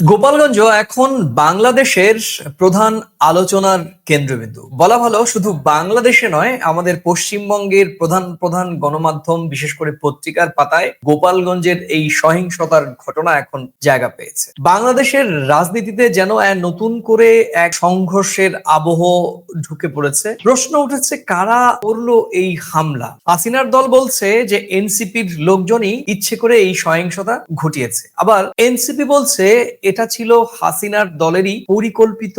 গোপালগঞ্জ এখন বাংলাদেশের প্রধান আলোচনার কেন্দ্রবিন্দু। বলা ভালো, শুধু বাংলাদেশে নয়, আমাদের পশ্চিমবঙ্গের প্রধান প্রধান গণমাধ্যম, বিশেষ করে পত্রিকার পাতায় গোপালগঞ্জের এই সহিংসতার ঘটনা এখন জায়গা পেয়েছে। বাংলাদেশের রাজনীতিতে যেন নতুন করে এক সংঘর্ষের আবহ ঢুকে পড়েছে। প্রশ্ন উঠেছে, কারা করল এই হামলা? হাসিনার দল বলছে যে এনসিপির লোকজনই ইচ্ছে করে এই সহিংসতা ঘটিয়েছে। আবার এনসিপি বলছে, এটা ছিল হাসিনার দলেরই পরিকল্পিত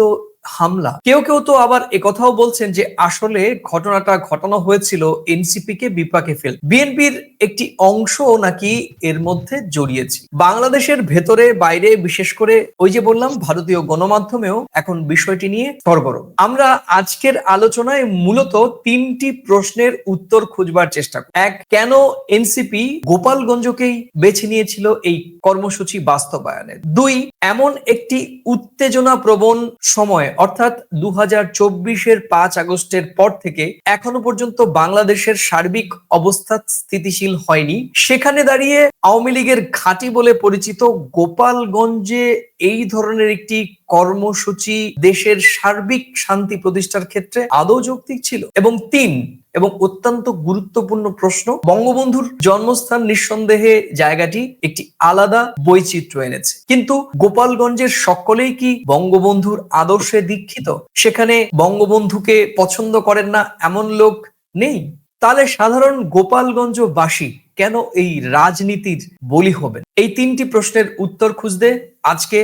হামলা। কেউ কেউ তো আবার একথাও বলছেন যে আসলে ঘটনাটা ঘটানো হয়েছিল এনসিপি কে বিপাকে ফেল। বিএনপির একটি অংশ নাকি এর মধ্যে জড়িয়েছে। বাংলাদেশের ভেতরে বাইরে বিশেষ করে ওই যে বললাম, ভারতীয় গণমাধ্যমেও এখন বিষয়টি নিয়ে সরগরম। আমরা আজকের আলোচনায় মূলত তিনটি প্রশ্নের উত্তর খুঁজবার চেষ্টা এক, কেন এনসিপি গোপালগঞ্জকেই বেছে নিয়েছিল এই কর্মসূচি বাস্তবায়নের? দুই, এমন একটি উত্তেজনা প্রবণ সময় অর্থাৎ দু হাজার চব্বিশের পাঁচ আগস্টের পর থেকে এখনও পর্যন্ত বাংলাদেশের সার্বিক অবস্থা স্থিতিশীল হয়নি। সেখানে দাঁড়িয়ে আওয়ামী লীগের ঘাঁটি বলে পরিচিত গোপালগঞ্জে এই ধরনের একটি কর্মসূচি দেশের সার্বিক শান্তি প্রতিষ্ঠার ক্ষেত্রে আদৌ যৌক্তিক ছিল? এবং তিন এবং অত্যন্ত গুরুত্বপূর্ণ প্রশ্ন, বঙ্গবন্ধুর জন্মস্থান নিঃসন্দেহে জায়গাটি একটি আলাদা বৈচিত্র্য এনেছে। কিন্তু গোপালগঞ্জের সকলেই কি বঙ্গবন্ধুর আদর্শে দীক্ষিত? সেখানে বঙ্গবন্ধুকে পছন্দ করেন না এমন লোক নেই? তাহলে সাধারণ গোপালগঞ্জবাসী কেন এই রাজনীতির বলি হবেন? এই তিনটি প্রশ্নের উত্তর খুঁজতে আজকে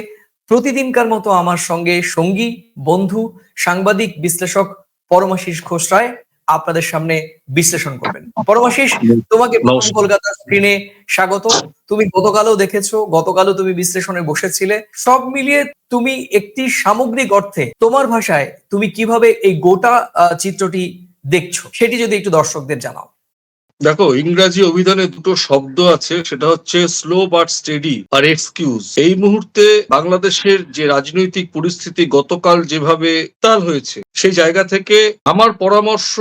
প্রতিদিনকার মতো আমার সঙ্গে সঙ্গী, বন্ধু, সাংবাদিক, বিশ্লেষক পরমাশিস ঘোষ রায় আপনাদের সামনে বিশ্লেষণ করবেন। পরমাশিস তোমাকে কলকাতা স্ক্রিনে স্বাগত। তুমি গতকালও দেখেছ গতকালও তুমি বিশ্লেষণে বসেছিলে। সব মিলিয়ে তুমি একটি সামগ্রিক অর্থে তোমার ভাষায় তুমি কীভাবে এই গোটা আহ, চিত্রটি দেখছ সেটি যদি একটু দর্শকদের জানাও। দেখো, ইংরাজি অভিধানে দুটো শব্দ আছে, সেটা হচ্ছে স্লো বাট স্টেডি আর এক্সকিউজ এই মুহূর্তে বাংলাদেশের যে রাজনৈতিক পরিস্থিতি গতকাল যেভাবে তাল হয়েছে, সেই জায়গা থেকে আমার পরামর্শ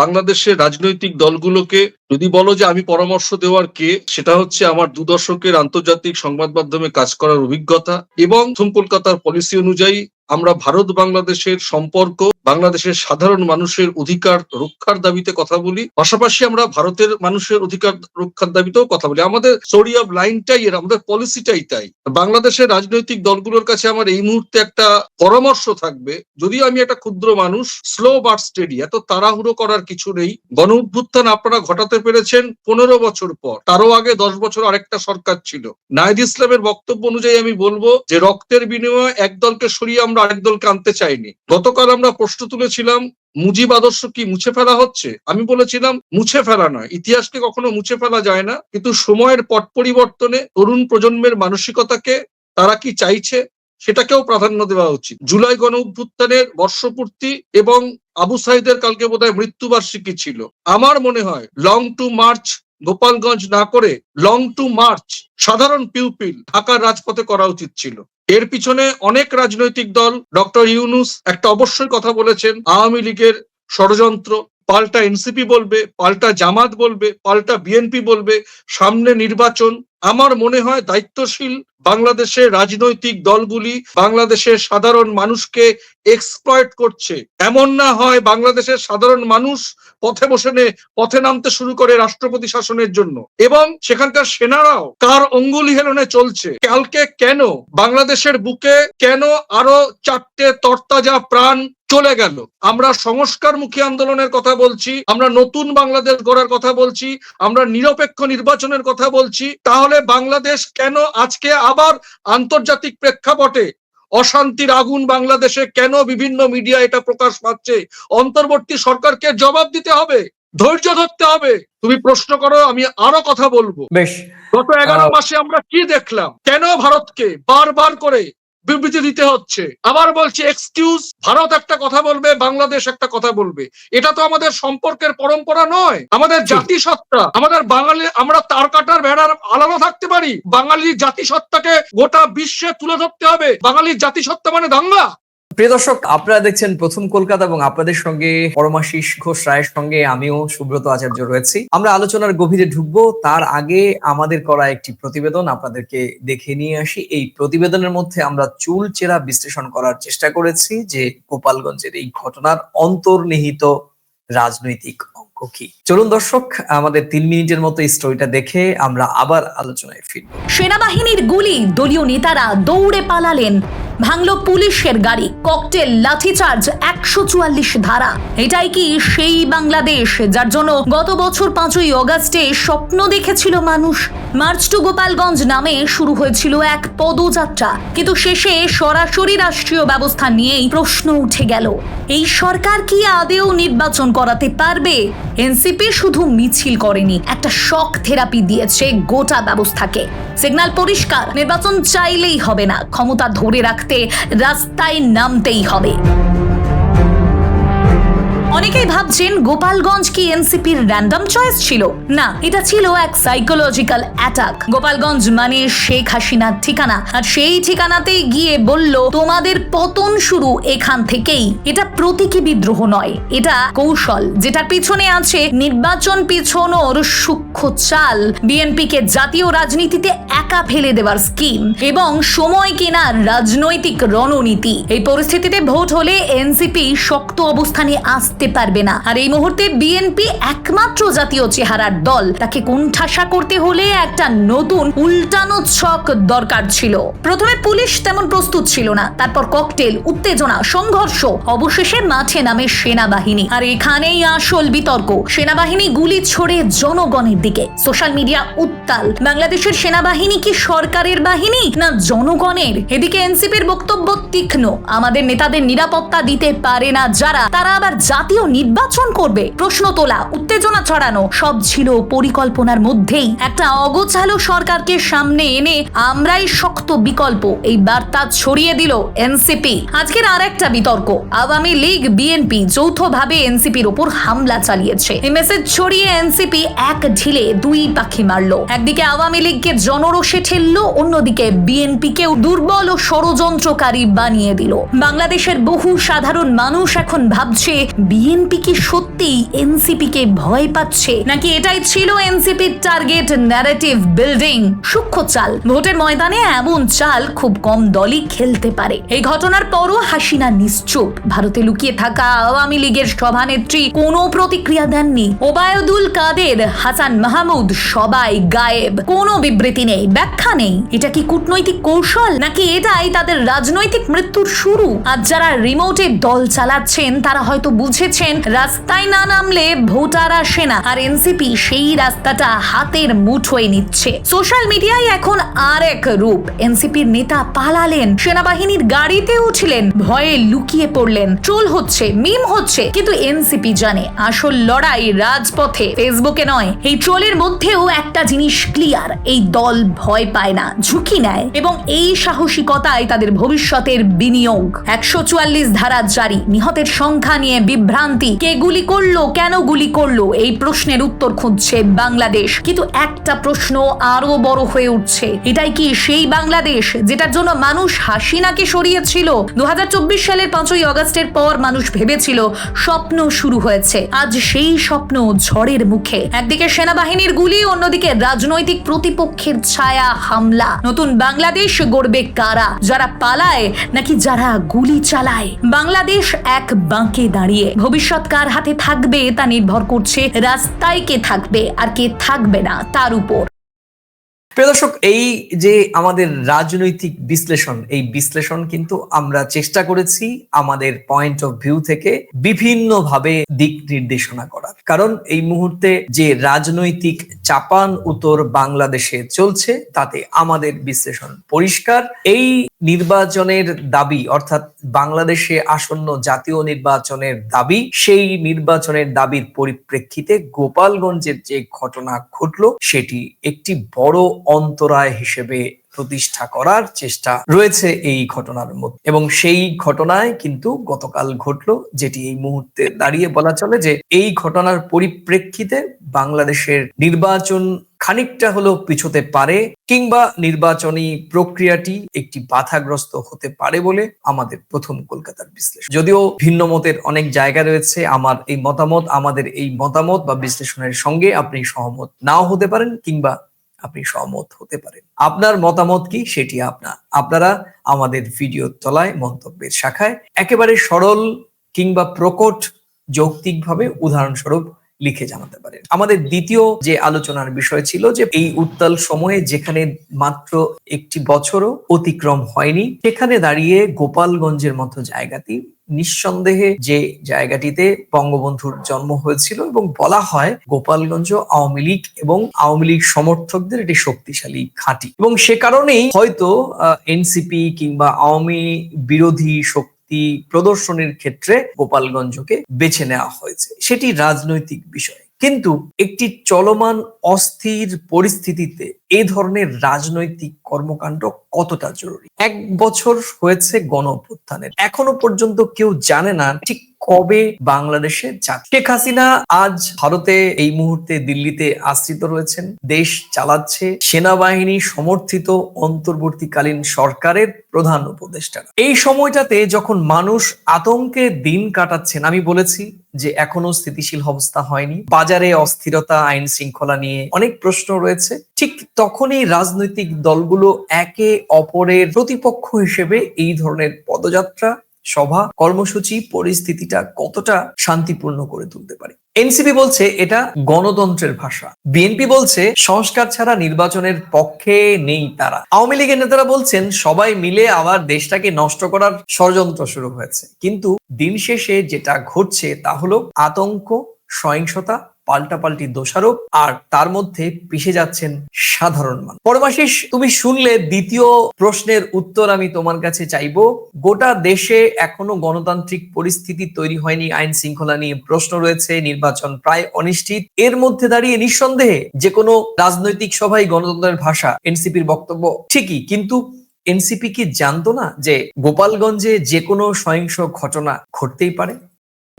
বাংলাদেশের রাজনৈতিক দলগুলোকে, যদি বলো যে আমি পরামর্শ দেওয়ার কে, সেটা হচ্ছে আমার দু দশকের আন্তর্জাতিক সংবাদ মাধ্যমে কাজ করার অভিজ্ঞতা এবং কলকাতার পলিসি অনুযায়ী আমরা ভারত বাংলাদেশের সম্পর্ক, বাংলাদেশের সাধারণ মানুষের অধিকার রক্ষার দাবিতে কথা বলি, পাশাপাশি আমরা ভারতের মানুষের অধিকার রক্ষার দাবিতেও কথা বলি। আমাদের স্টোরি অফ লাইনটাই এর, আমাদের পলিসিটাই তাই। বাংলাদেশের রাজনৈতিক দলগুলোর কাছে আমার এই মুহূর্তে একটা পরামর্শ থাকবে। যদিও আমি একটা ক্ষুদ্র মানুষ স্লো বাট স্টেডি এত তাড়াহুড়ো করার কিছু নেই। গণ অভ্যুত্থান আপনারা ঘটাতে পেরেছেন পনেরো বছর পর। তারও আগে দশ বছর আরেকটা সরকার ছিল। নাহিদ ইসলামের বক্তব্য অনুযায়ী আমি বলব যে, রক্তের বিনিময়ে এক দলকে সরিয়ে আমরা আরেক দলকে আনতে চাইনি গতকাল আমরা প্রশ্ন তুলেছিলাম, মুজিব আদর্শ কি মুছে ফেলা হচ্ছে? আমি বলেছিলাম, মুছে ফেলা নয়। ইতিহাসকে কখনো মুছে ফেলা যায় না। কিন্তু সময়ের পট পরিবর্তনে তরুণ প্রজন্মের মানসিকতাকে তারা কি চাইছে, সেটাকেও প্রাধান্য দেওয়া উচিত। জুলাই গণ অভ্যুত্থানের বর্ষপূর্তি এবং আবু সাইদের কালকে বোধহয় মৃত্যুবার্ষিকী ছিল। আমার মনে হয় লং টু মার্চ গোপালগঞ্জ না করে লং টু মার্চ সাধারণ পিউপিল ঢাকার রাজপথে করা উচিত ছিল। এর পিছনে অনেক রাজনৈতিক দল। ডক্টর ইউনুস একটা অবশ্যই কথা বলেছেন আওয়ামী লীগের ষড়যন্ত্র। পাল্টা এনসিপি বলবে, পাল্টা জামাত বলবে, পাল্টা বিএনপি বলবে, সামনে নির্বাচন। আমার মনে হয় দায়িত্বশীল বাংলাদেশের রাজনৈতিক দলগুলি বাংলাদেশের সাধারণ মানুষকে এক্সপ্লয়েট করছে। এমন না হয় বাংলাদেশের সাধারণ মানুষ পথে বসে পথে নামতে শুরু করে রাষ্ট্রপতি শাসনের জন্য। এবং সেখানকার সেনারাও কার অঙ্গুলি হেলনে চলছে? কালকে কেন বাংলাদেশের বুকে কেন আরও চারটে তরতাজা প্রাণ চলে গেল। আমরা সংস্কার মুখী আন্দোলনের কথা বলছি আমরা নতুন বাংলাদেশ গড়ার কথা বলছি আমরা নিরপেক্ষ নির্বাচনের কথা বলছি। তাহলে বাংলাদেশ কেন আজকে আবার আন্তর্জাতিক প্রেক্ষাপটে অশান্তির আগুন বাংলাদেশে কেন বিভিন্ন মিডিয়া এটা প্রকাশ পাচ্ছে? অন্তর্বর্তী সরকারকে জবাব দিতে হবে ধৈর্য ধরতে হবে। তুমি প্রশ্ন করো আমি আরও কথা বলব। বেশ। গত এগারো মাসে আমরা কি দেখলাম? কেন ভারতকে বারবার করে বিবৃতি দিতে হচ্ছে। আবার বলছি এক্সকিউজ ভারত একটা কথা বলবে বাংলাদেশ একটা কথা বলবে। এটা তো আমাদের সম্পর্কের পরম্পরা নয়। আমাদের জাতিসত্তা আমাদের বাঙালি আমরা তার কাটার ভেড়ার আলাদা থাকতে পারি। বাঙালির জাতিসত্তাকে গোটা বিশ্বে তুলে ধরতে হবে। বাঙালির জাতিসত্তা মানে দাঙ্গা। প্রিয় দর্শক, আপনারা দেখছেন প্রথম কলকাতা এবং আপনাদের সঙ্গে পরমাশিস ঘোষ রায়ের সঙ্গে আমিও সুব্রত আচার্য রয়েছি। আমরা আলোচনার গভীরে ঢুকবো। তার আগে আমাদের করা একটি প্রতিবেদন আপনাদেরকে দেখে নিয়ে আসি। এই প্রতিবেদনের মধ্যে আমরা চুল চেরা বিশ্লেষণ করার চেষ্টা করেছি যে গোপালগঞ্জের এই ঘটনার অন্তর্নিহিত রাজনৈতিক অঙ্ক কি। চলুন দর্শক, আমাদের তিন মিনিটের মতো স্টোরিটা দেখে আমরা আবার আলোচনায় ফিরব। সেনাবাহিনীর গুলি, দলীয় নেতারা দৌড়ে পালালেন। ভাঙল পুলিশের গাড়ি, ককটেল, লাঠিচার্জ, একশো চুয়াল্লিশ ধারা। এটাই কি সেই বাংলাদেশ যার জন্য গত বছর পাঁচই অগাস্টে স্বপ্ন দেখেছিল মানুষ? মার্চ টু গোপালগঞ্জ নামে শুরু হয়েছিল এক পদযাত্রা। কিন্তু শেষে সরাসরি রাষ্ট্রীয় ব্যবস্থা নিয়েই প্রশ্ন উঠে গেল। এই সরকার কি আদেও নির্বাচন করাতে পারবে? এনসিপি শুধু মিছিল করেনি, একটা শক থেরাপি দিয়েছে গোটা ব্যবস্থাকে। সিগন্যাল পরিষ্কার, নির্বাচন চাইলেই হবে না, ক্ষমতা ধরে রাখতে রাস্তায় নামতেই হবে। অনেকেই ভাবছেন গোপালগঞ্জ কি এনসিপির র্যান্ডম চয়েস ছিল? না, এটা ছিল এক সাইকোলজিক্যাল অ্যাটাক গোপালগঞ্জ মানে শেখ হাসিনার ঠিকানা। আর সেই ঠিকানাতেই গিয়ে বলল, তোমাদের পতন শুরু এখান থেকেই। এটা প্রতীকী বিদ্রোহ নয়, এটা কৌশল। যেটার পিছনে আছে নির্বাচন পিছনোর সূক্ষ্ম চাল। বিএনপিকে জাতীয় রাজনীতিতে একা ফেলে দেওয়ার স্কিম এবং সময় কেনার রাজনৈতিক রণনীতি। এই পরিস্থিতিতে ভোট হলে এনসিপি শক্ত অবস্থানে আসতে পারবে না। আর এই মুহূর্তে বিএনপি একমাত্র জাতীয় চেহারার দল। তাকে কোণঠাসা করতে হলে একটা নতুন উল্টানো ছক দরকার ছিল। প্রথমে পুলিশ তেমন প্রস্তুত ছিল না। তারপর ককটেল, উত্তেজনা, সংঘর্ষ, অবশেষে মাঠে নামে সেনাবাহিনী। আর এখানেই আসল বিতর্ক। সেনাবাহিনী গুলি ছড়ে জনগণের দিকে। সোশ্যাল মিডিয়া উত্তাল। বাংলাদেশের সেনাবাহিনী কি সরকারের বাহিনী, না জনগণের? এদিকে এনসিপির বক্তব্য তীক্ষ্ণ। আমাদের নেতাদের নিরাপত্তা দিতে পারে না যারা, তারা আবার জাতীয় নির্বাচন করবে। প্রশ্ন তোলা, উত্তেজনা ছড়ানো, সব ছিল পরিকল্পনার মধ্যেই। একটা অগোছালো সরকারকে সামনে এনে আমরাই শক্ত বিকল্প, এই বার্তা ছড়িয়ে দিল এনসিপি। আজকের আর একটা বিতর্ক, আওয়ামী লীগ, বিএনপি যৌথভাবে এনসিপির ওপর হামলা চালিয়েছে। এই মেসেজ ছড়িয়ে এনসিপি এক ঢিলে দুই পাখি মারলো। একদিকে আওয়ামী লীগকে জনরোষে ঠেললো, অন্যদিকে বিএনপি বিএনপিকেও দুর্বল ও ষড়যন্ত্রকারী বানিয়ে দিল। বাংলাদেশের বহু সাধারণ মানুষ এখন ভাবছে বিএনপি কি সত্যিই এনসিপি কে ভয় পাচ্ছে? নাকি এটাই ছিল এনসিপির টার্গেট ন্যারেটিভ বিল্ডিং সূক্ষ্ম চাল। ভোটের ময়দানে এমন চাল খুব কম দলই খেলতে পারে। এই ঘটনার পরও হাসিনা নিশ্চুপ। ভারতে লুকিয়ে থাকা আওয়ামী লীগের সভানেত্রী কোনো প্রতিক্রিয়া দেননি। ওবায়দুল কাদের, হাসান মাহমুদ সবাই গায়েব। কোনো বিবৃতি নেই, ব্যাখ্যা নেই। এটা কি কূটনৈতিক কৌশল? নাকি এটাই তাদের রাজনৈতিক মৃত্যুর শুরু? আর যারা রিমোটে দল চালাচ্ছেন, তারা হয়তো বুঝেছেন রাস্তায় না নামলে ভোটার আসে না। আর এনসিপি সেই রাস্তাটা হাতের মুঠোয় নিচ্ছে। সোশ্যাল মিডিয়ায় এখন আর এক রূপ। এনসিপির নেতা পালালেন, সেনাবাহিনীর গাড়িতে উঠলেন, ভয়ে লুকিয়ে পড়লেন। ট্রোল হচ্ছে, মিম হচ্ছে, কিন্তু এনসিপি জানে, আসল লড়াই রাজপথে। ফেসবুকে নয়, এই ট্রোলের মধ্যেও একটা জিনিস ক্লিয়ার, এই দল ভয় পায় না, ঝুঁকি নেয়। এবং এই সাহসিকতায় তাদের ভবিষ্যতের বিনিয়োগ। একশো চুয়াল্লিশ ধারা জারি, নিহতের সংখ্যা নিয়ে বিভ্রান্তি কে গুলি করল, কেন গুলি করল? এই প্রশ্নের উত্তর খুঁজছে বাংলাদেশ। কিন্তু একটা প্রশ্ন আরও বড় হয়ে উঠছে। এটাই কি সেই বাংলাদেশ যেটার জন্য মানুষ হাসিনাকে সরিয়েছিল? দু সালের পাঁচই অগস্টের পর মানুষ ভেবেছিল স্বপ্ন শুরু হয়েছে। আজ সেই স্বপ্ন ঝড়ের মুখে। একদিকে সেনাবাহিনীর গুলি, অন্যদিকে রাজনৈতিক প্রতিপক্ষের ছায়া হামলা। নতুন বাংলাদেশ গড়বে কারা? যারা পালায় নাকি যারা গুলি চালায়? বাংলাদেশ এক বাঁকে দাঁড়িয়ে। ভবিষ্যৎ কার হাতে থাকবে তা নির্ভর করছে রাস্তায় কে থাকবে আর কে থাকবে না তার উপর। দর্শক, এই যে আমাদের রাজনৈতিক বিশ্লেষণ, এই বিশ্লেষণ কিন্তু আমরা চেষ্টা করেছি আমাদের পয়েন্ট অফ ভিউ থেকে বিভিন্ন ভাবে দিক নির্দেশনা করার। কারণ এই মুহূর্তে যে রাজনৈতিক চাপান উত্তর বাংলাদেশে চলছে, তাতে আমাদের বিশ্লেষণ পরিষ্কার। এই নির্বাচনের দাবি, অর্থাৎ বাংলাদেশে আসন্ন জাতীয় নির্বাচনের দাবি, সেই নির্বাচনের দাবির পরিপ্রেক্ষিতে গোপালগঞ্জের যে ঘটনা ঘটলো, সেটি একটি বড় অন্তরায় হিসেবে প্রতিষ্ঠা করার চেষ্টা রয়েছে এই ঘটনার মধ্যে। এবং সেই ঘটনায় কিন্তু গতকাল ঘটলো, যেটি এই মুহূর্তে দাঁড়িয়ে বলা চলে যে, এই ঘটনার পরিপ্রেক্ষিতে বাংলাদেশের নির্বাচন খানিকটা হলেও পিছোতে পারে কিংবা নির্বাচনী প্রক্রিয়াটি একটি বাধাগ্রস্ত হতে পারে বলে আমাদের প্রথম কলকাতার বিশ্লেষণ যদিও ভিন্ন মতের অনেক জায়গা রয়েছে, আমার এই মতামত, আমাদের এই মতামত বা বিশ্লেষণের সঙ্গে আপনি সহমত নাও হতে পারেন কিংবা আপনি সহমত হতে পারেন। আপনার মতামত কি সেটি আপনার আপনারা আমাদের ভিডিও তলায় মন্তব্যের শাখায় একেবারে সরল কিংবা প্রকট যৌক্তিকভাবে উদাহরণস্বরূপ লিখে জানাতে পারেন আমাদের দ্বিতীয় যে আলোচনার বিষয় ছিল যে এই উত্তাল সময়ে যেখানে মাত্র একটি বছরও অতিক্রম হয়নি, সেখানে দাঁড়িয়ে গোপালগঞ্জের মতো জায়গাটি নিঃসন্দেহে যে জায়গাটিতে বঙ্গবন্ধুর জন্ম হয়েছিল এবং বলা হয় গোপালগঞ্জ আওয়ামী লীগ এবং আওয়ামী লীগ সমর্থকদের একটি শক্তিশালী ঘাঁটি। এবং সে কারণেই হয়তো এনসিপি কিংবা আওয়ামী বিরোধী শক্তি প্রদর্শনের ক্ষেত্রে গোপালগঞ্জকে বেছে নেওয়া হয়েছে। সেটি রাজনৈতিক বিষয়। কিন্তু একটি চলমান অস্থির পরিস্থিতিতে এই ধরনের রাজনৈতিক কর্মকাণ্ড কতটা জরুরি? এক বছর হয়েছে গণ অভ্যুত্থানের এখনও পর্যন্ত কেউ জানে না ঠিক কবে বাংলাদেশে যাক শেখ হাসিনা আজ ভারতে এই মুহূর্তে দিল্লিতে আশ্রিত রয়েছেন। দেশ চালাচ্ছে সেনাবাহিনী সমর্থিত অন্তর্বর্তীকালীন সরকারের প্রধান উপদেষ্টা এই সময়টাতে যখন মানুষ আতঙ্কে দিন কাটাচ্ছেন, আমি বলেছি যে এখনও স্থিতিশীল অবস্থা হয়নি। বাজারে অস্থিরতা আইন শৃঙ্খলা নিয়ে অনেক প্রশ্ন রয়েছে। ঠিক তখনই রাজনৈতিক দলগুলো একে অপরের প্রতিপক্ষ হিসেবে এই ধরনের পদযাত্রা, সভা, কর্মসূচি, পরিস্থিতিটা কতটা শান্তিপূর্ণ করে তুলতে পারে? এনসিপি বলছে এটা গণতন্ত্রের ভাষা। বিএনপি বলছে সংস্কার ছাড়া নির্বাচনের পক্ষে নেই তারা। আওয়ামী লীগের নেতারা বলছেন সবাই মিলে আবার দেশটাকে নষ্ট করার ষড়যন্ত্র শুরু হয়েছে। কিন্তু দিন শেষে যেটা ঘটছে তা হলো আতঙ্ক, সহিংসতা পাল্টাপাল্টি দোষারোপ আর তার মধ্যে পিষে যাচ্ছেন সাধারণ মানুষ। পরমাশিস তুমি শুনলে দ্বিতীয় প্রশ্নের উত্তর আমি তোমার কাছে চাইব। গোটা দেশে এখনও গণতান্ত্রিক পরিস্থিতি তৈরি হয়নি, আইন শৃঙ্খলা নিয়ে প্রশ্ন রয়েছে, নির্বাচন প্রায় অনিশ্চিত। এর মধ্যে দাঁড়িয়ে নিঃসন্দেহে যে কোনো রাজনৈতিক সভাই গণতন্ত্রের ভাষা, এনসিপির বক্তব্য ঠিকই, কিন্তু এনসিপি কি জানতো না যে গোপালগঞ্জে যে কোনো সহিংস ঘটনা ঘটতেই পারে?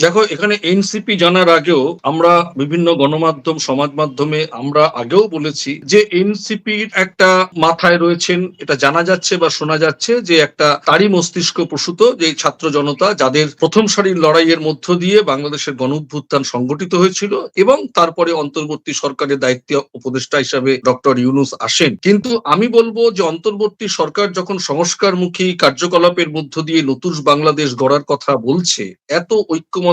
দেখো, এখানে এনসিপি জানার আগেও আমরা বিভিন্ন গণমাধ্যম সমাজ মাধ্যমে আমরা আগেও বলেছি যে এনসিপির একটা মাথায় রয়েছেন, এটা জানা যাচ্ছে বা শোনা যাচ্ছে যে একটা তারই মস্তিষ্ক প্রসূত, যে ছাত্র জনতা যাদের প্রথম সারির লড়াইয়ের মধ্য দিয়ে বাংলাদেশের গণ অভ্যুত্থান সংগঠিত হয়েছিল এবং তারপরে অন্তর্বর্তী সরকারের দায়িত্ব উপদেষ্টা হিসাবে ডক্টর ইউনুস আসেন। কিন্তু আমি বলব যে অন্তর্বর্তী সরকার যখন সংস্কারমুখী কার্যকলাপের মধ্য দিয়ে নতুন বাংলাদেশ গড়ার কথা বলছে, এত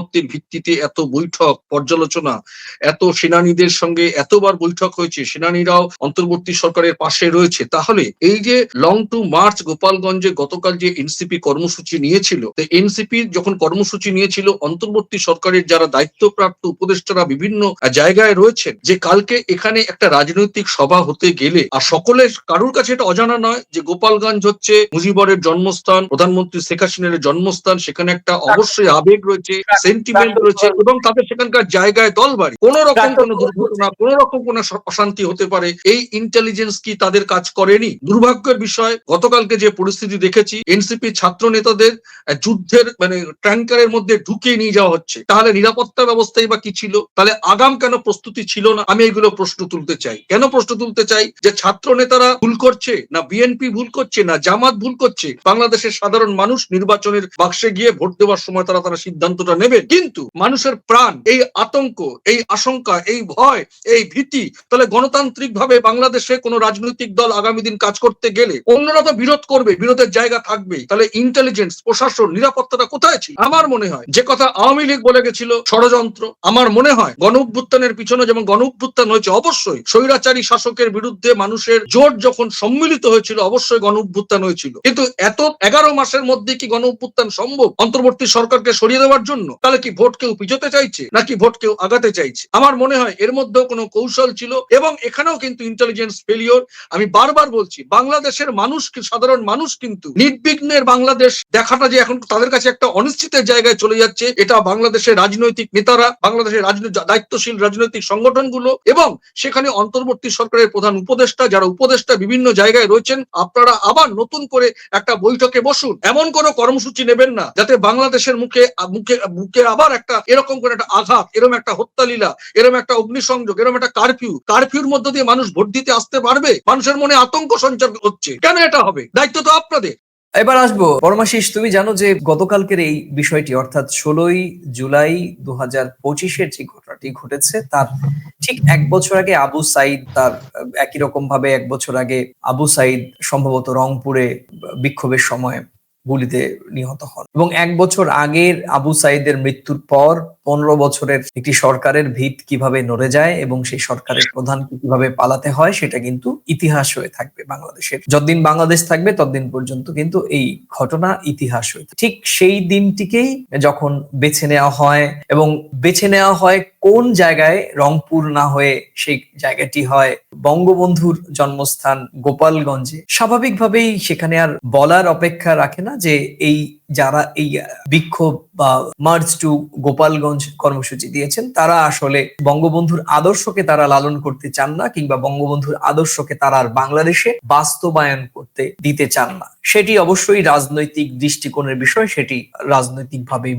ঐক্যমত্যের ভিত্তিতে এত বৈঠক পর্যালোচনা এত সেনানীদের সঙ্গে এতবার বৈঠক হয়েছে সেনানীরাও অন্তর্বর্তী সরকারের পাশে রয়েছে। তাহলে এই যে লং টু মার্চ গোপালগঞ্জে গতকাল যে এনসিপি কর্মসূচি নিয়েছিল এনসিপি যখন কর্মসূচি নিয়েছিল অন্তর্বর্তী সরকারের যারা দায়িত্বপ্রাপ্ত উপদেষ্টারা বিভিন্ন জায়গায় রয়েছেন যে কালকে এখানে একটা রাজনৈতিক সভা হতে গেলে আর সকলের কারুর কাছে এটা অজানা নয় যে গোপালগঞ্জ হচ্ছে মুজিবরের জন্মস্থান প্রধানমন্ত্রী শেখ হাসিনার জন্মস্থান সেখানে একটা অবশ্যই আবেগ রয়েছে সেন্টিমেন্ট রয়েছে এবং তাদের সেখানকার জায়গায় দলবাড়ি। কোন রকম কোন দুর্ঘটনা কোন রকম কোন অশান্তি হতে পারে। এই ইন্টেলিজেন্স কি তাদের কাজ করেনি? দুর্ভাগ্যের বিষয় গতকালকে যে পরিস্থিতি দেখেছি এনসিপি ছাত্র নেতাদের যুদ্ধের মানে ট্যাঙ্কারের মধ্যে ঢুকিয়ে নিয়ে যাওয়া হচ্ছে। তাহলে নিরাপত্তা ব্যবস্থাই বা কি ছিল? তাহলে আগাম কেন প্রস্তুতি ছিল না? আমি এগুলো প্রশ্ন তুলতে চাই। কেন প্রশ্ন তুলতে চাই? যে ছাত্র নেতারা ভুল করছে না বিএনপি ভুল করছে না জামাত ভুল করছে বাংলাদেশের সাধারণ মানুষ নির্বাচনের বাক্সে গিয়ে ভোট দেওয়ার সময় তারা তারা সিদ্ধান্তটা নেবে। কিন্তু মানুষের প্রাণ, এই আতঙ্ক, এই আশঙ্কা, এই ভয়, এই ভীতি, তাহলে গণতান্ত্রিক ভাবে বাংলাদেশে কোনো রাজনৈতিক দল আগামী দিন কাজ করতে গেলে অন্যরা তো বিরোধ করবে, বিরোধের জায়গা থাকবে তাহলে ইন্টেলিজেন্স প্রশাসন, নিরাপত্তাটা কোথায় ছিল? আমার মনে হয়, যে কথা আওয়ামী লীগ বলে গেছিল, ষড়যন্ত্র, আমার মনে হয়, গণ অভ্যুত্থানের পিছনে যেমন গণ অভ্যুত্থান হয়েছে, অবশ্যই স্বৈরাচারী শাসকের বিরুদ্ধে মানুষের জোট যখন সম্মিলিত হয়েছিল, অবশ্যই গণ অভ্যুত্থান হয়েছিল। কিন্তু এত এগারো মাসের মধ্যে কি গণ অভ্যুত্থান সম্ভব? অন্তর্বর্তী সরকারকে সরিয়ে দেওয়ার জন্য? তাহলে কি ভোট কেউ পিছোতে চাইছে নাকি ভোট কেউ আগাতে চাইছে? আমার মনে হয় এর মধ্যেও কোনো কৌশল ছিল এবং এখানেও কিন্তু ইন্টেলিজেন্স ফেলিওর আমি বারবার বলছি, বাংলাদেশের মানুষ সাধারণ মানুষ কিন্তু নির্বিঘ্নের বাংলাদেশ দেখাটা যে এখন তাদের কাছে একটা অনিশ্চিতের জায়গায় চলে যাচ্ছে, এটা বাংলাদেশের রাজনৈতিক নেতারা, বাংলাদেশের দায়িত্বশীল রাজনৈতিক সংগঠনগুলো এবং সেখানে অন্তর্বর্তী সরকারের প্রধান উপদেষ্টা, যারা উপদেষ্টা বিভিন্ন জায়গায় রয়েছেন, আপনারা আবার নতুন করে একটা বৈঠকে বসুন। এমন কোনো কর্মসূচি নেবেন না, যাতে বাংলাদেশের মুখে মুখে মুখ আবার একটা এরকম করে একটা আঘাত এরকম একটা হত্যালীলা এরকম একটা অগ্নিসংযোগ এরকম একটা কারফিউ কারফিউর মধ্য দিয়ে মানুষ ভোট দিতে আসতে পারবে? মানুষের মনে আতঙ্ক সঞ্চার হচ্ছে। কেন এটা হবে? দায়িত্ব তো আপনাদের। এবার আসব। পরমাশিস, তুমি জানো যে গতকালকের এই বিষয়টি, অর্থাৎ ষোলোই জুলাই দু হাজার পঁচিশের যে ঘটনাটি ঘটেছে, তার ঠিক এক বছর আগে আবু সাইদ, তার একই রকম ভাবে এক বছর আগে আবু সাইদ সম্ভবত রংপুরে বিক্ষোভের সময় গুলিতে নিহত হন। এবং এক বছর আগের আবু সাইদের মৃত্যুর পর পনেরো বছরের একটি সরকারের ভিত কীভাবে নড়ে যায় এবং সেই সরকারের প্রধানকে কীভাবে পালাতে হয়, সেটা কিন্তু ইতিহাস হয়ে থাকবে বাংলাদেশের। যতদিন বাংলাদেশ থাকবে, ততদিন পর্যন্ত কিন্তু এই ঘটনা ইতিহাস হয়ে ঠিক সেই দিনটিকেই যখন বেছে নেওয়া হয় এবং বেছে নেওয়া হয় কোন জায়গায় রংপুর না হয়ে সেই জায়গাটি হয়? বঙ্গবন্ধুর জন্মস্থান গোপালগঞ্জে। স্বাভাবিকভাবেই সেখানে আর বলার অপেক্ষা রাখে না যে এই যারা এই বিক্ষোভ বা মার্চ টু গোপালগঞ্জ কর্মসূচি দিয়েছেন, তারা আসলে বঙ্গবন্ধুর আদর্শকে তারা লালন করতে চান না কিংবা বঙ্গবন্ধুর আদর্শকে তারা আর বাংলাদেশে বাস্তবায়ন করতে দিতে চান না। সেটি অবশ্যই রাজনৈতিক দৃষ্টিকোণের বিষয়, সেটি রাজনৈতিকভাবে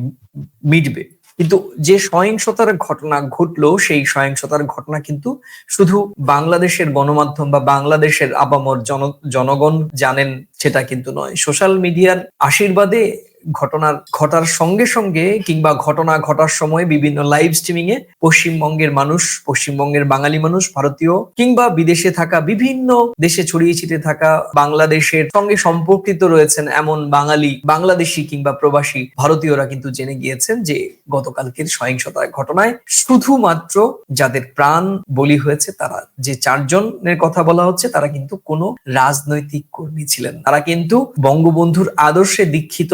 মিটবে। কিন্তু যে সহিংসতার ঘটনা ঘটলো, সেই সহিংসতার ঘটনা কিন্তু শুধু বাংলাদেশের গণমাধ্যম বা বাংলাদেশের আবামর জন, জনগণ জানেন সেটা কিন্তু নয়। সোশ্যাল মিডিয়ার আশীর্বাদে ঘটনার ঘটার সঙ্গে সঙ্গে কিংবা ঘটনা ঘটার সময় বিভিন্ন লাইভ স্ট্রিমিং এ পশ্চিমবঙ্গের মানুষ, পশ্চিমবঙ্গের বাঙালি মানুষ, ভারতীয় কিংবা বিদেশে থাকা বিভিন্ন দেশে ছড়িয়ে ছিটিয়ে থাকা বাংলাদেশের সঙ্গে সম্পর্কিত রয়েছেন এমন বাঙালি, বাংলাদেশি কিংবা প্রবাসী ভারতীয়রা কিন্তু জেনে গিয়েছেন যে গতকালকের সহিংসতার ঘটনায় শুধুমাত্র যাদের প্রাণ বলি হয়েছে তারা, যে চারজনের কথা বলা হচ্ছে তারা কিন্তু কোনো রাজনৈতিক কর্মী ছিলেন তারা কিন্তু বঙ্গবন্ধুর আদর্শে দীক্ষিত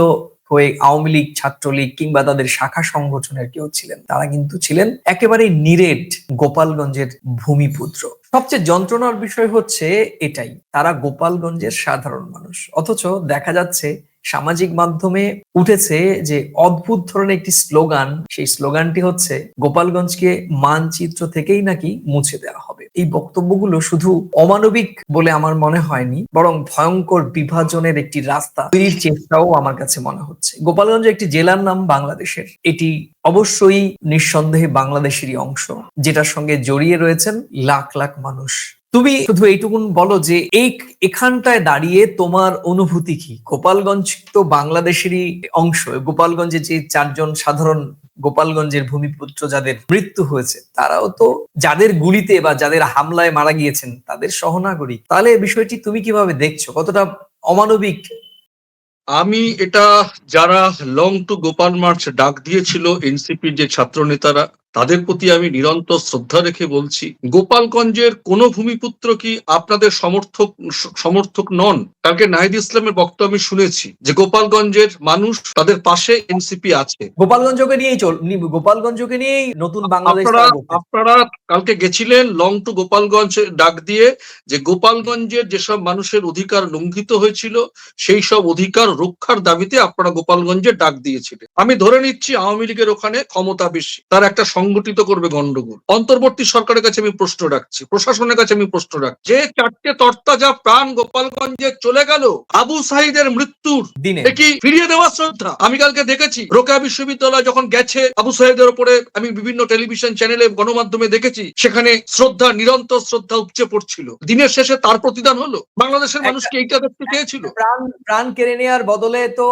হয়ে আওয়ামী লীগ, ছাত্রলীগ কিংবা তাদের শাখা সংগঠনের কেউ ছিলেন। তারা কিন্তু ছিলেন একেবারে নিরেট গোপালগঞ্জের ভূমিপুত্র। সবচেয়ে যন্ত্রণার বিষয় হচ্ছে এটাই, তারা গোপালগঞ্জের সাধারণ মানুষ। অথচ দেখা যাচ্ছে সামাজিক মাধ্যমে উঠেছে যে অদ্ভুত ধরনের একটি স্লোগান, সেই স্লোগানটি হচ্ছে, গোপালগঞ্জকে মানচিত্র থেকেই নাকি মুছে দেওয়া হবে। এই বক্তব্যগুলো শুধু অমানবিক বলে আমার মনে হয়নি, বরং ভয়ঙ্কর বিভাজনের একটি রাস্তা তৈরির চেষ্টাও আমার কাছে মনে হচ্ছে। গোপালগঞ্জ একটি জেলার নাম বাংলাদেশের। এটি অবশ্যই নিঃসন্দেহে বাংলাদেশেরই অংশ, যেটার সঙ্গে জড়িয়ে রয়েছেন লাখ লাখ মানুষ। তুমি শুধু এইটুকুন বলো যে এই এখানটায় দাঁড়িয়ে তোমার অনুভূতি কি? গোপালগঞ্জ তো বাংলাদেশেরই অংশ। গোপালগঞ্জে যে চারজন সাধারণ গোপালগঞ্জের ভূমিপুত্র যাদের মৃত্যু হয়েছে, তারাও তো যাদের গুলিতে বা যাদের হামলায় মারা গিয়েছেন, তাদের সহনাগরিক। তাহলে বিষয়টি তুমি কীভাবে দেখছ? কতটা অমানবিক? আমি এটা যারা লং টু গোপাল মার্চ ডাক দিয়েছিল এনসিপির যে ছাত্র নেতারা তাদের প্রতি আমি নিরন্তর শ্রদ্ধা রেখে বলছি গোপালগঞ্জের কোন ভূমিপুত্র কি আপনাদের সমর্থক সমর্থক নন? কালকে নাহিদ ইসলামের বক্তব্য আমি শুনেছি যে গোপালগঞ্জের মানুষ তাদের পাশে এনসিপি আছে। গোপালগঞ্জকে নিয়েই চল গোপালগঞ্জকে নিয়েই নতুন বাংলাদেশ আপনারা কালকে গেছিলেন লং টু গোপালগঞ্জ ডাক দিয়ে যে গোপালগঞ্জের যেসব মানুষের অধিকার লঙ্ঘিত হয়েছিল সেই সব অধিকার রক্ষার দাবিতে আপনারা গোপালগঞ্জে ডাক দিয়েছিলেন। আমি ধরে নিচ্ছি আওয়ামী লীগের ওখানে ক্ষমতা বেশি। তার একটা সংগঠিত করবে গন্ডগোল। অন্তর্বর্তী সরকারের কাছে আমি প্রশ্ন রাখছি প্রশাসনের কাছে আমি প্রশ্ন রাখছি। যে চারটে তরতাজা প্রাণ গোপালগঞ্জে চলে গেল আবু সাহিদের মৃত্যুর দিনে। কি ফিরিয়ে দেওয়ার শ্রদ্ধা? আমি কালকে দেখেছি রোকেয়া বিশ্ববিদ্যালয় যখন গেছে আবু সাহেদের উপরে আমি বিভিন্ন টেলিভিশন চ্যানেলে গণমাধ্যমে দেখেছি সেখানে শ্রদ্ধা নিরন্তর শ্রদ্ধা উপচে পড়ছিল। দিনের শেষে তার প্রতিদান হলো। বাংলাদেশের মানুষ কি এইটা দেখতে চেয়েছিল। প্রাণ প্রাণ কেড়ে নেওয়ার বদলে তো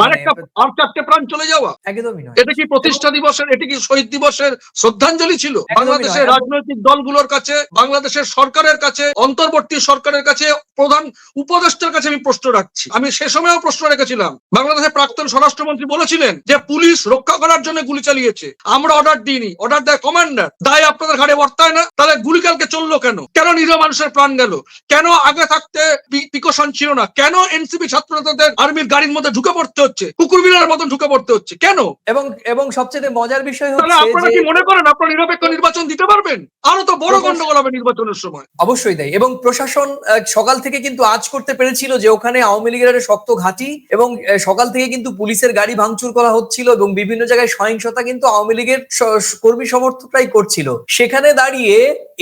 মানে আর চারটে প্রাণ চলে যাওয়া। একদমই এটা কি প্রতিষ্ঠা দিবসের এটা কি শহীদ দিবসের শ্রদ্ধাঞ্জলি ছিল। বাংলাদেশের রাজনৈতিক দলগুলোর কাছে বাংলাদেশের সরকারের কাছে অন্তর্বর্তী সরকারের কাছে প্রধান উপদেষ্টার কাছে আমি প্রশ্ন রাখছি। আমি সে সময়ও প্রশ্ন রেখেছিলাম। বাংলাদেশের প্রাক্তন স্বরাষ্ট্রমন্ত্রী বলেছিলেন যে পুলিশ রক্ষা করার জন্য গুলি চালিয়েছে। আমরা অর্ডার দিইনি। অর্ডার দেয় কমান্ডার দায় আপনাদের ঘাড়ে বর্তায় না। তাহলে গুলি কালকে চলল কেন? কেন নিরীহ মানুষের প্রাণ গেল? কেন আগে থাকতে পিকশন ছিল না? কেন এনসিপি ছাত্রদের আর্মির গাড়ির মধ্যে ঢুকে পড়তে হচ্ছে? কুকুর বিড়ার মতন ঢুকে পড়তে হচ্ছে? কেন? এবং এবং সবচেয়ে মজার বিষয় হচ্ছে আপনারা কি মনে করেন আপনারা নিরপেক্ষ নির্বাচন দিতে পারবেন? আরও তো বড় গন্ডগোল হবে নির্বাচনের সময়। অবশ্যই তাই। এবং প্রশাসন সকাল থেকে কিন্তু আজ করতে পেরেছিল যে ওখানে আওয়ামী লীগের একটা শক্ত ঘাঁটি এবং সকাল থেকে কিন্তু পুলিশের গাড়ি ভাঙচুর করা হচ্ছিল এবং বিভিন্ন জায়গায় সহিংসতা কিন্তু আওয়ামী লীগের কর্মী সমর্থকরাই করছিল। সেখানে দাঁড়িয়ে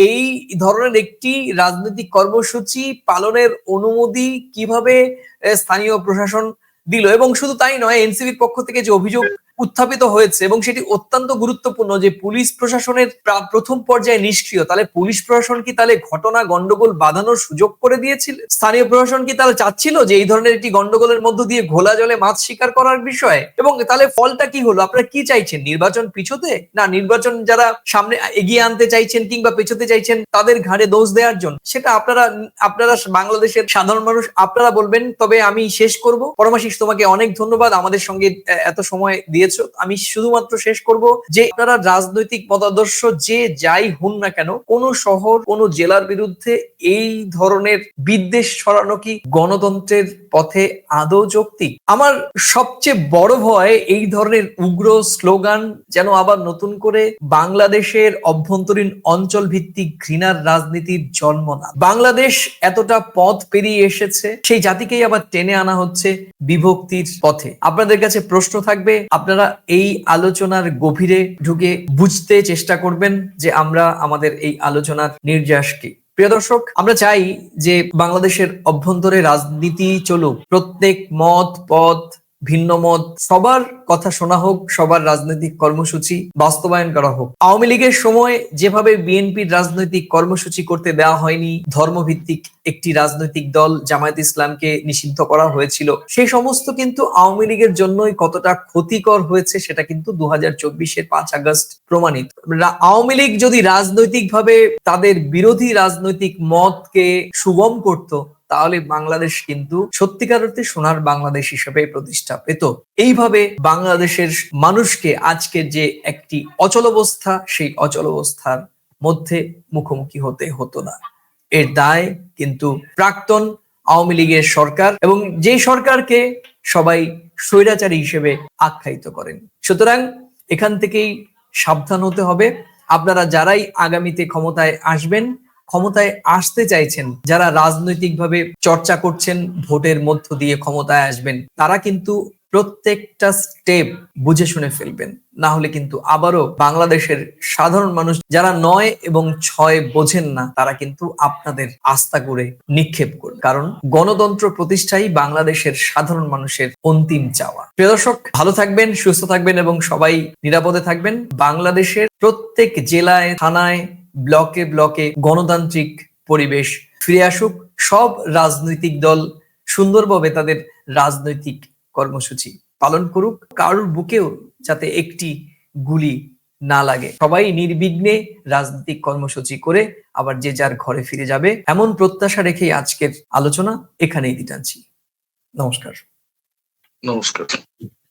এই ধরনের একটি রাজনৈতিক কর্মসূচি পালনের অনুমতি কীভাবে স্থানীয় প্রশাসন দিল? এবং শুধু তাই নয় এনসিবির পক্ষ থেকে যে অভিযোগ উত্থাপিত হয়েছে এবং সেটি অত্যন্ত গুরুত্বপূর্ণ যে পুলিশ প্রশাসনের প্রথম পর্যায়ে নিষ্ক্রিয়, তাহলে পুলিশ প্রশাসন কি তাহলে ঘটনা গন্ডগোল বাঁধানোর সুযোগ করে দিয়েছিল? স্থানীয় প্রশাসন কি তাহলে চাচ্ছিল যে এই ধরনের একটি গন্ডগোলের মধ্য দিয়ে ঘোলা জলে মাছ শিকার করার বিষয়ে? এবং তাহলে ফলটা কি হলো? আপনারা কি চাইছেন? নির্বাচন পিছোতে? না, নির্বাচন যারা সামনে এগিয়ে আনতে চাইছেন কিংবা পেছোতে চাইছেন, তাদের ঘাড়ে দোষ দেওয়ার জন্য? সেটা আপনারা আপনারা বাংলাদেশের সাধারণ মানুষ, আপনারা বলবেন, তবে আমি শেষ করব। পরমাশিস, তোমাকে অনেক ধন্যবাদ আমাদের সঙ্গে এত সময় দিয়েছ আমি শুধুমাত্র শেষ করব যে আপনারা রাজনৈতিক মতাদর্শ যে যাই হন না কেন, কোন শহর, কোন জেলার বিরুদ্ধে এই ধরনের বিদ্বেষ ছড়ানো কি গণতন্ত্রের পথে আদৌ যৌক্তিক? আমার সবচেয়ে বড় ভয় এই ধরনের উগ্র স্লোগান যেন আবার নতুন করে বাংলাদেশের অভ্যন্তরীণ অঞ্চল ভিত্তিক ঘৃণার রাজনীতির জন্ম না। বাংলাদেশ এতটা পথ পেরিয়ে এসেছে, সেই জাতিকেই আবার টেনে আনা হচ্ছে বিভক্তির পথে। আপনাদের কাছে প্রশ্ন থাকবে, আপনারা এই আলোচনার গভীরে ঢুকে বুঝতে চেষ্টা করবেন যে আমরা আমাদের এই আলোচনার নির্যাস কি। প্রিয় দর্শক আমরা চাই যে বাংলাদেশের অভ্যন্তরে রাজনীতি চলুক প্রত্যেক মত পথ ভিন্ন মত, সবার কথা শোনা হোক, সবার রাজনৈতিক কর্মসূচি বাস্তবায়ন করা হোক। আওয়ামী লীগের সময় যেভাবে বিএনপির রাজনৈতিক কর্মসূচি করতে দেওয়া হয়নি, ধর্মভিত্তিক একটি রাজনৈতিক দল জামায়াত ইসলামকে নিষিদ্ধ করা হয়েছিল, সেই সমস্ত কিন্তু আওয়ামী লীগের জন্যই কতটা ক্ষতিকর হয়েছে সেটা কিন্তু দু হাজার চব্বিশের পাঁচ আগস্ট প্রমাণিত। আওয়ামী লীগ যদি রাজনৈতিকভাবে তাদের বিরোধী রাজনৈতিক মতকে সুগম করত তাহলে বাংলাদেশ কিন্তু সত্যিকার অর্থে সোনার বাংলাদেশ হিসেবে প্রতিষ্ঠা পেত। এইভাবে বাংলাদেশের মানুষকে আজকে যে একটি অচলাবস্থা সেই অচলাবস্থার মধ্যে মুখোমুখি হতে হতো না। এর দায় কিন্তু প্রাক্তন আওয়ামী লীগের সরকার এবং যে সরকারকে সবাই স্বৈরাচারী হিসেবে আখ্যায়িত করেন। সুতরাং এখান থেকেই সাবধান হতে হবে। আপনারা যারাই আগামীতে ক্ষমতায় আসবেন ক্ষমতায় আসতে চাইছেন, যারা রাজনৈতিকভাবে চর্চা করছেন, ভোটের মধ্য দিয়ে ক্ষমতায় আসবেন, তারা কিন্তু প্রত্যেকটা স্টেপ বুঝে শুনে ফেলবেন। না হলে কিন্তু আবারও বাংলাদেশের সাধারণ মানুষ যারা নয় এবং ছয় বোঝেন না, তারা কিন্তু আপনাদের আস্থা করে নিক্ষেপ করবে। কারণ গণতন্ত্র প্রতিষ্ঠাই বাংলাদেশের সাধারণ মানুষের অন্তিম চাওয়া। প্রিয় দর্শক, ভালো থাকবেন, সুস্থ থাকবেন এবং সবাই নিরাপদে থাকবেন। বাংলাদেশের প্রত্যেক জেলায়, থানায় ব্লকে ব্লকে গণতান্ত্রিক পরিবেশ ফিরে আসুক, সব রাজনৈতিক দল সুন্দরভাবে তাদের রাজনৈতিক কর্মসূচি পালন করুক, কারোর বুকেও যাতে একটি গুলি না লাগে। সবাই নির্বিঘ্নে রাজনৈতিক কর্মসূচি করে আবার যে যার ঘরে ফিরে যাবে, এমন প্রত্যাশা রেখেই আজকের আলোচনা এখানেই দিটানছি নমস্কার। নমস্কার।